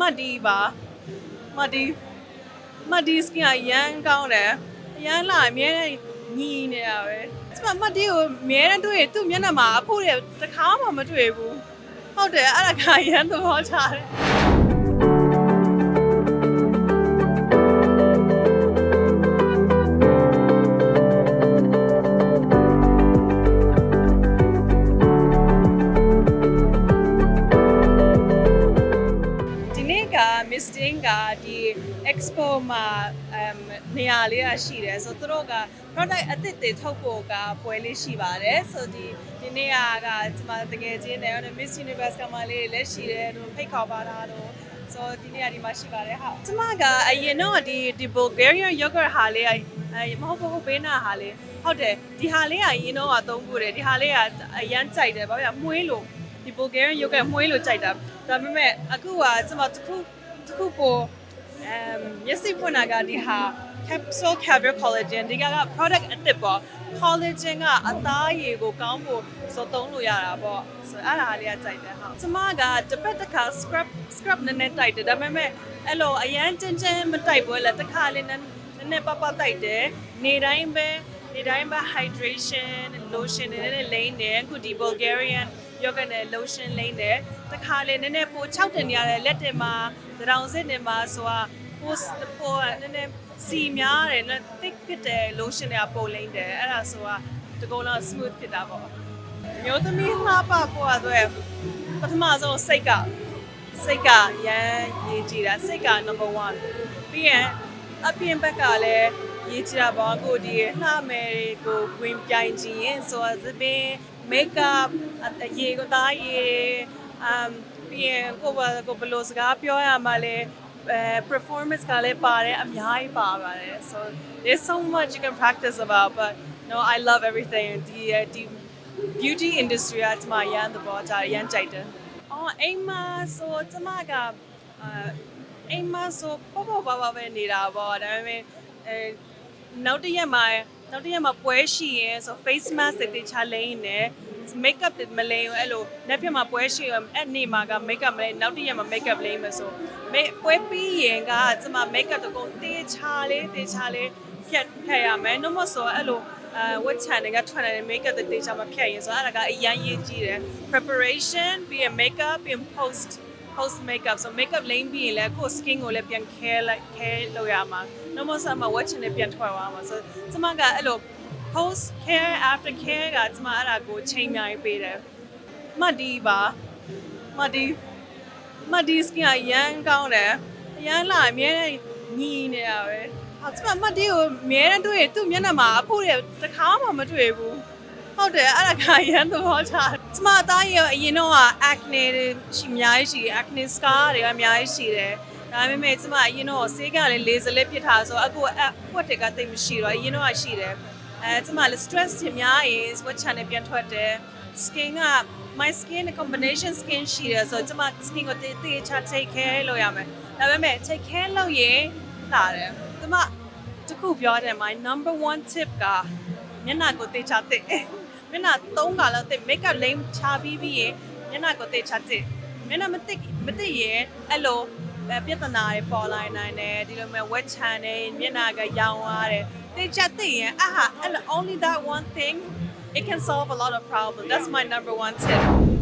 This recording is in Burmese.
မတ်ဒီပါမတ်ဒီမတ်ဒီစကင်ကရန်ကောင်းတယ်ရန်လာအမြဲတမ်းညီနေတာပဲကျမမတ်ဒီကိုအမြဲတမ်းတွေ့ရင်သူ့မျက်နှာမှာအဖို့တွေတစ်ခါမှမတွေ့ဘူးဟုတ်တယ်အဲ့ဒါကရန်သဘောချတယ် က Miss Ding ကဒီ expo မှာ um နေရာလေးရရှိတယ်ဆိုတော့သူတို့က product အသစ်တွေထုတ်ဖို့ကပွဲလေးရှိပါတယ်ဆိုတော့ဒီဒီနေ့ကကကျွန်မတကယ်ချင်းတယ် Miss Universe ကမှလေးတွေလည်းရှိတယ်သူဖိတ်ခေါ်ပါတာတော့ဆိုတော့ဒီနေ့ကဒီမှာရှိပါတယ်ဟာကျွန်မကအရင်တော့ဒီဒီ Bulgarian yogurt ဟာလေးအဲမဟုတ်ဘူးဟုတ်ဘေးနာဟာလေးဟုတ်တယ်ဒီဟာလေးကအရင်တော့အသုံးပြုတယ်ဒီဟာလေးကအရန်ကြိုက်တယ်ဘာဖြစ်လဲမှုေးလို့ဒီ Bulgarian yogurt မှုေးလို့ကြိုက်တာ ဒါပေမဲ့အခုကကျွန်မတစ်ခုတစ်ခုပေါ်အမ်မျက်စိဖွင့်တာကဒီဟာ capsule caviar collagen ဒီကက product အသစ်ပေါ့ collagen ကအသားရည်ကိုကောင်းဖို့ဆိုသုံးလို့ရတာပေါ့ဆိုအဲ့ဒါလေးကကြိုက်တယ်ဟုတ်ကျွန်မကတစ်ပတ်တစ်ခါ scrub scrub နည်းနည်းတိုက်တယ်ဒါပေမဲ့အဲ့လိုအရန်ကျန်းကျန်းမတိုက်ဘူးလေတစ်ခါလေးနည်းနည်းနည်းပပတိုက်တယ်နေတိုင်းပဲ နေတိုင်းပဲ hydration lotion နည်းနည်းလိမ့်တယ်အခုဒီ Bulgarian yogurt နဲ့ lotion လိမ့်တယ်တစ်ခါလေးနည်းနည်းပို6တင်နေရတယ်လက်တင်မှာတောင်စစ်နေမှာဆိုတာပိုပိုနည်းနည်းစီများတယ်နော် thick ဖြစ်တယ် lotion တွေကပိုလိမ့်တယ်အဲ့ဒါဆိုတာတကုံလုံး smooth ဖြစ်တာပေါ့မျိုးသမီးလှပဖို့အတွက်ပထမဆုံးစိတ်ကစိတ်ကရမ်းရေးကြည့်တာစိတ်က number 1ပြီးရင်အပြင်ဘက်ကလည်း ရေးကြည့်တာပေါ့ကိုဒီလှမယ်ကိုဝင်ပြိုင်ကြည့်ရင်ဆိုတာသပင် makeup အရေကိုသားရေ um ပြီးရင်ကိုဘကိုဘယ်လိုစကားပြောရမှာလဲအဲ performance ကလည်းပါတယ်အများကြီးပါပါတယ် so there's so much you can practice about but no I love everything ဒီဒီ beauty industry ကကျွန်မရမ်းသဘောကျတယ်ရမ်းကြိုက်တယ်အော်အိမ်မှာဆိုကျွန်မကအာအိမ်မှာဆိုပေါ့ပေါ့ပါပါပဲနေတာပေါ့ဒါပေမဲ့အဲ နောက်တစ်ရက်မှာနောက်တစ်ရက်မှာပွဲရှိရင်ဆို face mask တွေချလိမ့်နေ makeup တွေမလိမ့်ဘူးအဲ့လိုလက်ပြမှာပွဲရှိရင်အဲ့နေ့မှာက makeup မလိမ့်နောက်တစ်ရက်မှာ makeup လိမ့်မယ်ဆိုမေပွဲပြီးရင်ကကျွန်မ makeup တကုံတေးချလေးတေးချလေးဖြတ်ဖြတ်ရမယ်နှမဆိုအဲ့လိုအဲ what channel ကထွက်နေတဲ့ makeup တွေတေးချမှာဖြတ်ရင်ဆိုအဲ့ဒါကအရန်ရေးကြီးတယ် preparation ပြီးရင် makeup ပြီးရင် post post makeup so makeup လိမ့်ပြီးရင်လည်းကိုယ့် skin ကိုလည်းပြန် care လိုက် care လုပ်ရမှာနှမဆိုမှ what channel ပြန်ထွက်သွားမှာဆိုကျွန်မကအဲ့လို post care after care ကကျွန်မအဲ့ဒါကိုချိန်မြိုင်ပေးတယ်မတ်ဒီပါမတ်ဒီမတ်ဒီ skin ကရန်ကောင်းတယ်ရန်လာအမြဲတမ်းညီနေတာပဲဟာကျွန်မမတ်ဒီကိုအမြဲတမ်းတွေ့ရင်သူ့မျက်နှာမှာအဖို့တွေတစ်ခါမှမတွေ့ဘူး ဟုတ်တယ်အဲ့ဒါကရန်သဘောချတယ်ကျွန်မအသားရအရင်တော့က acne တွေရှိအများကြီးရှိတယ် acne scar တွေကအများကြီးရှိတယ်ဒါပေမဲ့ကျွန်မအရင်တော့ဆေးကလည်းလေဆလေးပြစ်ထားဆိုအခုအပွက်တွေကတိတ်မရှိတော့အရင်တော့ရှိတယ်အဲကျွန်မလည်း stress တွေများရင် swatch channel ပြန်ထွက်တယ် skin က my skin combination skin ရှိတယ်ဆိုတော့ကျွန်မ skin ကိုတေးတေးချ take care လုပ်ရမယ်ဒါပေမဲ့ take care လုပ်ရင်လာတယ်ကျွန်မတခုပြောတယ် my number 1 tip ကမျက်နှာကိုတေးချတဲ့ မျက်နှာ၃ခါလောက်တဲ့ makeup လိမ်ချပြီးပြီးရင်မျက်နှာကိုတေးချတဲ့မျက်နှာမတိမတိရင်အဲ့လိုအဲပြဿနာတွေပေါ်လာနိုင်တယ်ဒီလိုမျိုး wet channel မျက်နှာကရောင်သွားတယ်တေးချတဲ့ရင်အာဟာအဲ့လို only that one thing it can solve a lot of problems that's my number one tip